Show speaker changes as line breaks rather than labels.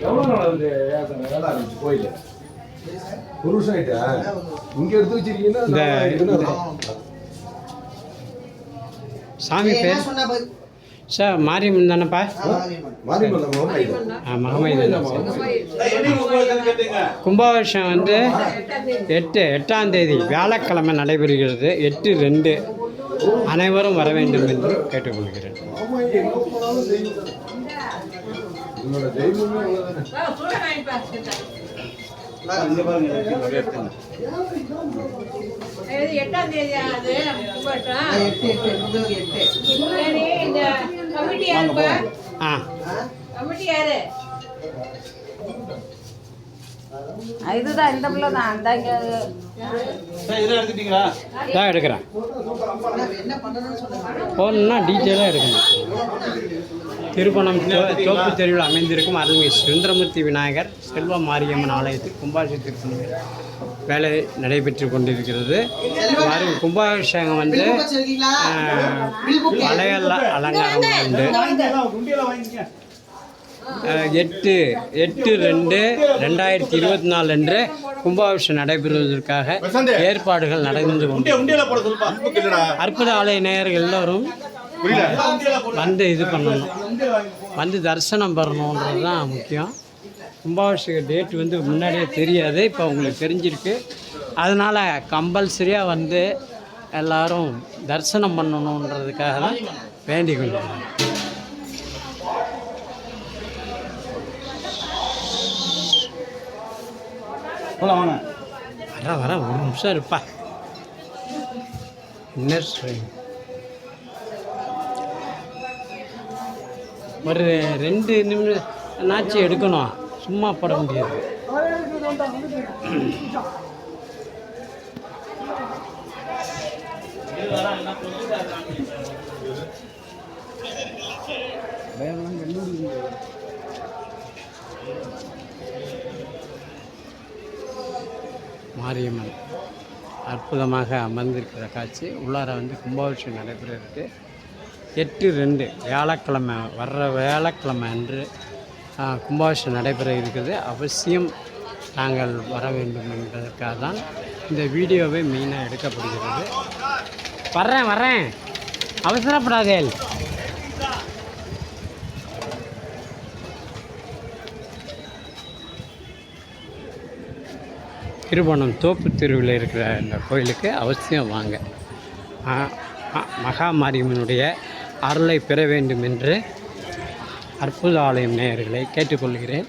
எவ்வளோ நாள் வந்து வேலை ஆரம்பிச்சு கோயில் ஒரு வருஷம் ஆயிட்டா இங்க எடுத்து வச்சிருக்கீங்கன்னா.
சாமி பேர். சார் மாரியம்மன் தானேப்பா? கும்பாபிஷேகம் வந்து எட்டு எட்டாம் தேதி வியாழக்கிழமை நடைபெறுகிறது. எட்டு ரெண்டு. அனைவரும் வர வேண்டும் என்று கேட்டுக்கொள்கிறேன்.
உன்னோட தெய்வமே அவ்வளவுதானே
எட்டாம் தேதி ஆகுது இந்த கமிட்டி யாருப்பா? கமிட்டி யாரு?
இதுதான் இந்த பிள்ளை தான் அந்த இங்க
தான் எடுக்கிறேன். போகணுன்னா டீட்டெயிலாக எடுக்கணும். திருப்பணம் தோப்பு தெருவில் அமைந்திருக்கும் அருள்மிகு சுந்தரமூர்த்தி விநாயகர் செல்வ மாரியம்மன் ஆலயத்தில் கும்பாபிஷேகத்திற்கு வேலை நடைபெற்று கொண்டிருக்கிறது. வரும் கும்பாபிஷேகம் வந்து
பில் புக் வச்சிருக்கீங்களா?
ஆஹ்,
பில் புக்
வளையல் அலங்காரம் உண்டு. எட்டு எட்டு ரெண்டு ரெண்டாயிரத்தி இருபத்தி நாலு அன்று கும்பாபிஷேகம் நடைபெறுவதற்காக ஏற்பாடுகள் நடந்து கொண்டு அற்புத ஆலய நேயர்கள் எல்லோரும் வந்து இது பண்ணணும். வந்து தரிசனம் பெறணுன்றது தான் முக்கியம். கும்பாபிஷேக டேட் வந்து முன்னாடியே தெரியாது இப்போ உங்களுக்கு தெரிஞ்சிருக்கு. அதனால் கம்பல்சரியாக வந்து எல்லாரும் தரிசனம் பண்ணணுன்றதுக்காக தான் வேண்டிக் கொள்கிறேன் வர வர ஒரு நிமிஷம் இருப்பா. என்ன சொல்றீங்க ஒரு ரெண்டு நிமிஷம் நாச்சி எடுக்கணும். சும்மா போட முடியாது. மாரியம்மன் அற்புதமாக அமர்ந்திருக்கிற காட்சி. உள்ளார வந்து கும்பாபிஷேகம் நடைபெறுகிறது எட்டு ரெண்டு வியாழக்கிழமை வர்ற வியாழக்கிழமை அன்று ஆ, கும்பாபிஷேகம் நடைபெற இருக்குது அவசியம் நாங்கள் வர வேண்டும் என்பதற்காக தான் இந்த வீடியோவை மெயினாக எடுக்கப்படுகிறது. வர்றேன் வர்றேன். அவசரப்படாதே. திருவோணம் தோப்பு தெருவில் இருக்கிற இந்த கோயிலுக்கு அவசியம் வாங்க. மகா மாரியம்மனுடைய அருளை பெற வேண்டும் என்று அற்புத ஆலயம் நேயர்களை கேட்டுக்கொள்கிறேன்.